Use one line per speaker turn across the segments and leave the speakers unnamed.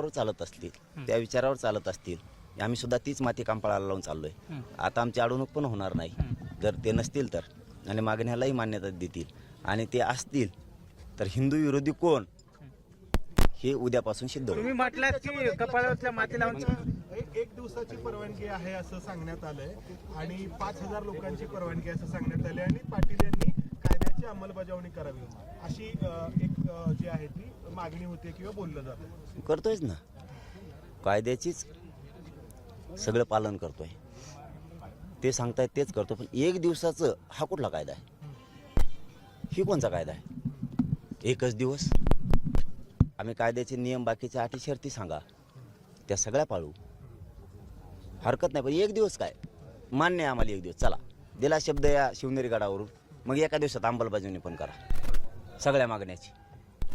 विचारावर चालत असतील त्या विचारावर चालत असतील आम्ही सुद्धा तीच माती कांपाळाला लावून चाललोय. आता आमची अडवणूक पण होणार नाही. जर ते नसतील तर आणि मागण्यालाही मान्यता देतील. आणि ते असतील तर हिंदू विरोधी कोण? हे उद्यापासून सिद्ध होईल.
तुम्ही म्हटलात की कपाळातल्या माती लावून
एक दिवसाची परवानगी आहे असं सांगण्यात आलंय. आणि पाच हजार लोकांची परवानगी असं सांगण्यात आले आणि पाटील यांनी कायद्याची अंमलबजावणी करावी अशी अ, जी आहे ती मागणी होते किंवा बोललं जातं.
करतोयच ना. कायद्याचीच सगळं पालन करतोय. ते सांगतायत तेच करतो पण एक दिवसाचं हा कुठला कायदा आहे? ही कोणचा कायदा आहे? एकच दिवस. आम्ही कायद्याचे नियम बाकीच्या अटी शर्ती सांगा. त्या सगळ्या पाळू. हरकत नाही पण एक दिवस काय? मान्य आहे आम्हाला एक दिवस. चला दिला शब्द या शिवनेरी गडावरून. मग एका दिवसात अंमलबजावणी पण करा. सगळ्या मागण्याची.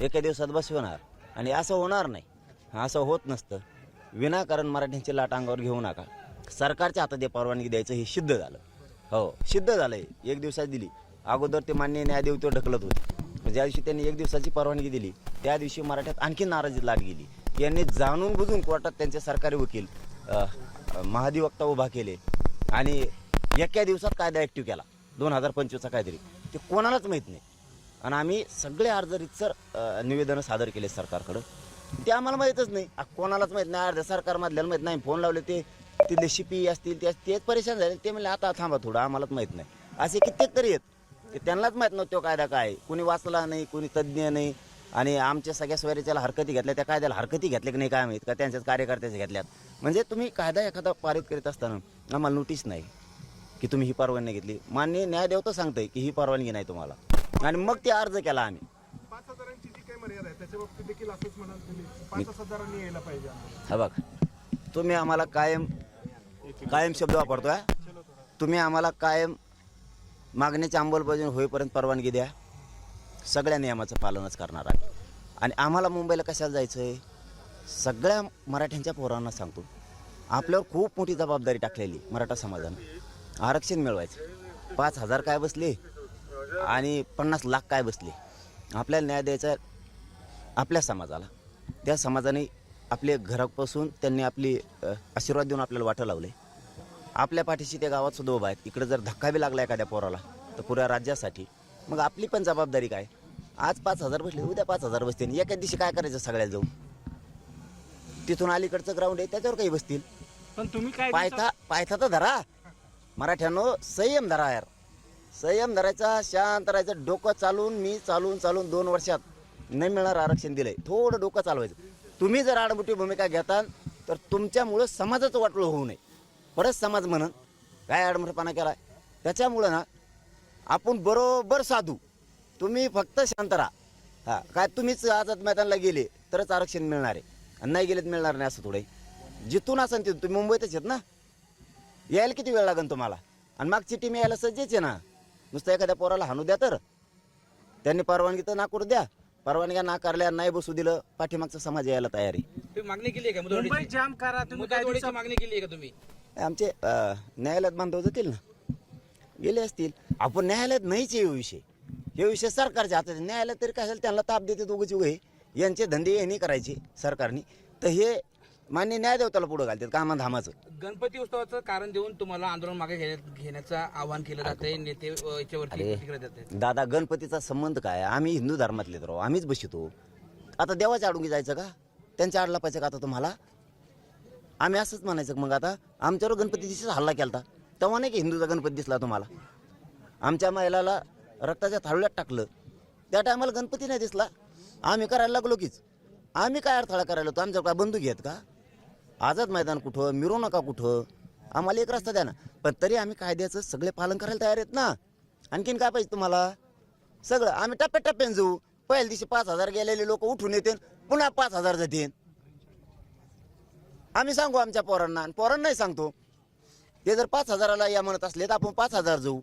एका दिवसात बसवणार आणि असं होणार नाही. असं होत नसतं. विनाकारण मराठ्यांची लाट अंगावर घेऊ नका. सरकारच्या हातात परवानगी द्यायचं हे सिद्ध झालं. हो सिद्ध झालं हे एक दिवसात दिली. अगोदर ते मान्य न्यायदेवते ढकलत होते. ज्या दिवशी त्यांनी एक दिवसाची परवानगी दिली त्या दिवशी मराठ्यात आणखी नाराजी लाट गेली. यांनी जाणून बुजून कोर्टात त्यांचे सरकारी वकील महाधिवक्ता उभा केले आणि एका दिवसात कायदा ॲक्टिव्ह केला. दोन हजार पंचवीसचा काहीतरी ते कोणालाच माहीत नाही. आणि आम्ही सगळे अर्ज रितसर निवेदनं सादर केले सरकारकडं ते आम्हाला माहीतच नाही. कोणालाच माहीत नाही. अर्ध्या सरकारमधल्याला माहीत नाही. फोन लावले ते. तिथले शिपी असतील ते तेच परेशान झाले. ते म्हणले आता थांबा थोडं. आम्हालाच माहीत नाही. असे कित्येक तरी आहेत. ते त्यांनाच माहीत नव्हतं कायदा काय कुणी वाचला नाही कुणी तज्ज्ञ नाही. आणि आमच्या सगळ्या स्वैराच्याला हरकती घेतल्या. त्या कायद्याला हरकती घेतल्या की नाही काय माहीत? का त्यांच्याच कार्यकर्त्याच्या घेतल्यात? म्हणजे तुम्ही कायदा एखादा पारित करीत असताना आम्हाला नोटीस नाही की तुम्ही ही परवानगी घेतली. मान्य न्यायदेव तर सांगतंय की ही परवानगी नाही तुम्हाला. आणि मग ते अर्ज केला आम्ही.
पाच हजारांची जी काही मर्यादा आहे त्याच्या बाबतीत देखील असंच म्हणाल तुम्ही. पाच हजारांनी यायला पाहिजे आम्हाला.
हा बघ तुम्ही आम्हाला कायम कायम शब्द वापरतोय. तुम्ही आम्हाला कायम मागण्याची अंमलबजावणी होईपर्यंत परवानगी द्या. सगळ्या नियमाचं पालनच करणार आहे आणि आम्हाला मुंबईला कशाला जायचं आहे सगळ्या मराठ्यांच्या पोरांना सांगतो. आपल्यावर खूप मोठी जबाबदारी टाकलेली मराठा समाजानं. आरक्षण मिळवायचं. पाच हजार काय बसले? आणि पन्नास लाख काय बसले? आपल्याला न्याय द्यायचा आपल्या समाजाला. त्या समाजाने आपले घरापासून त्यांनी आपली आशीर्वाद देऊन आपल्याला वाटं लावले आपल्या पाठीशी त्या गावात सुद्धा उभा आहेत. इकडे जर धक्का बी लागला एखाद्या पोराला तर पुऱ्या राज्यासाठी. मग आपली पण जबाबदारी काय? आज पाच हजार बसले उद्या पाच हजार बसतील. एका दिवशी काय करायचं सगळ्या जाऊन? तिथून अलीकडचं ग्राउंड आहे त्याच्यावर काही बसतील.
पण तुम्ही काय
पायथा पायथा तर धरा. मराठ्यानो संयम धरा यार. संयम धरायचा शांत राहायचं डोकं चालून मी चालून चालून दोन वर्षात नाही मिळणार आरक्षण दिलंय. थोडं डोकं चालवायचं. तुम्ही जर आडमुठी भूमिका घेताल तर तुमच्यामुळं समाजाचं वाटलं होऊ नये. परत समाज म्हणून काय आडमुठेपणा केला त्याच्यामुळं ना आपण बरोबर साधू. तुम्ही फक्त शांत राहा. हा काय तुम्हीच आझाद मैदानला गेले तरच आरक्षण मिळणार आहे. आणि नाही गेलेत मिळणार नाही असं थोडं जिथून असाल तिथून तुम्ही मुंबईतच आहेत ना? यायला किती वेळ लागेल तुम्हाला? आणि मागची टीम यायला सज्जच आहे ना? नुसतं एखाद्या पोराला हाणू द्या तर. त्यांनी परवानगी तर नाकूर द्या. परवानग्या नाकारल्या नाही बसू दिलं पाठीमागचा समाज यायला तयार आहे.
तुम्ही मागणी केली आहे का?
मुंबई? जाम करा तुम्ही काय दिवसा-
मागणी केली आहे का तुम्ही?
आमचे अं, न्यायालयात बांधव जातील ना? गेले असतील. आपण न्यायालयात नाहीच हे विषय. हे विषय सरकारच्या हातात आहे. न्यायालयात तरी काय झालं त्यांना ताप देते दोघंच उभे यांचे धंदे यांनी करायचे सरकारने. तर हे मान्य न्यायदेवताला पुढं घालतात कामा धामाचं.
गणपती उत्सवाचं कारण देऊन तुम्हाला आंदोलन मागे घेण्या- घेण्याचं आवाहन केलं जाते नेते अ, याच्यावरती
अरे.
प्रतिक्रिया देतात
दादा गणपतीचा संबंध काय? आम्ही हिंदू धर्मातले तर. आम्हीच बसितो. आता देवाच्या आडून जायचं का? त्यांच्या आडला पाहिजे का आता तुम्हाला? आम्ही असंच म्हणायचं का मग आता आमच्यावर गणपती दिवशीच हल्ला केलता. तेव्हा नाही की हिंदूचा गणपती दिसला तुम्हाला? आमच्या महिलाला रक्ताच्या थाळव्यात टाकलं. त्या टायमाला गणपती नाही दिसला. आम्ही करायला लागलो कीच. आम्ही काय अडथळा करायला होतो आमच्यावर काय बंदूक घेत का? आझाद मैदान कुठं मिरवू नका कुठं? आम्हाला एक रस्ता द्या ना. पण तरी आम्ही कायद्याचं सगळे पालन करायला तयार आहेत ना. आणखीन काय पाहिजे तुम्हाला? सगळं. आम्ही टप्प्याटप्प्याने जाऊ. पहिल्या दिवशी पाच हजार गेलेले लोक उठून येतील पुन्हा पाच हजार जातील. आम्ही सांगू आमच्या पोरांना आणि पोरांनाही सांगतो. ते जर पाच हजाराला या म्हणत असले तर आपण पाच हजार जाऊ.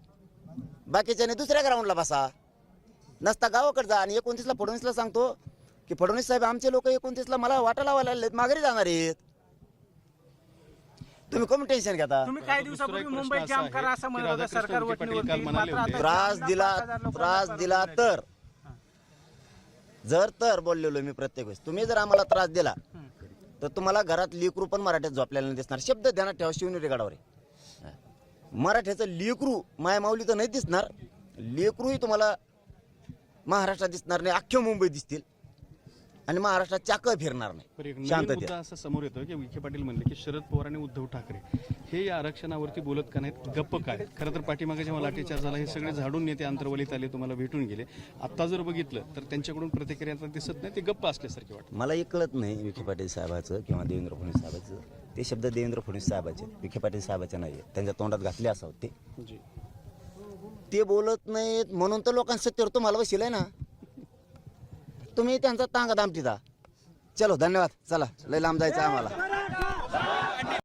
बाकीच्याने दुसऱ्या ग्राउंडला बसा. नसता गावाकडे जा आणि एकोणतीसला फडणवीसला सांगतो की फडणवीस साहेब आमचे लोक एकोणतीसला मला वाटा लावायला लागलेत. माघारी जाणार आहेत. तुम्ही कमी टेन्शन घेता?
तुम्ही काही दिवसापूर्वी मुंबई जाम करा असं म्हणत होता सरकार वटणीवरती मात्र आता
त्रास दिला
पाच हजार लोकांना
त्रास दिला. तर. जर तर बोललेलो मी प्रत्येक वेळेस. तुम्ही जर आम्हाला त्रास दिला तर तुम्हाला घरात लेकरू पण मराठ्यात झोपलेला नाही दिसणार. शब्द ध्यानात ठेवा शिवनेरी गडावर आहे. हा. मराठ्याचं लेकरू मायमाऊली तर नाही दिसणार. लेकरूही तुम्हाला महाराष्ट्रात दिसणार नाही अख्ख्या मुंबई दिसतील. आणि महाराष्ट्रात चाकं फिरणार
एक
नाही
नवीन
शांततेत
मुद्दा असा समोर येतो की विखे पाटील म्हणले की शरद पवार आणि उद्धव ठाकरे हे या आरक्षणावरती बोलत का नाहीत? गप्प काय? खरं तर पाठीमागे जेव्हा लाठीचार्ज झाला हे सगळे झाडून नेते अंतर्वलीत आले तुम्हाला भेटून गेले. आता जर बघितलं तर त्यांच्याकडून प्रतिक्रिया आता दिसत नाही ते गप्प असल्यासारखे वाटतं.
मलाही कळत नाही विखे पाटील साहेबाचं किंवा देवेंद्र फडणवीस साहेबाचं. ते शब्द देवेंद्र फडणवीस साहेबाचे आहेत. विखे पाटील साहेबाचे नाही आहेत. त्यांच्या तोंडात घातले असावं ते.
जी.
ते बोलत नाहीत म्हणून तर लोकांचं सत्तेवर तुम्हाला बसेल आहे ना. तुम्ही त्यांचा तांगा दामटीचा चलो धन्यवाद. चला लय लांब जायचं आम्हाला.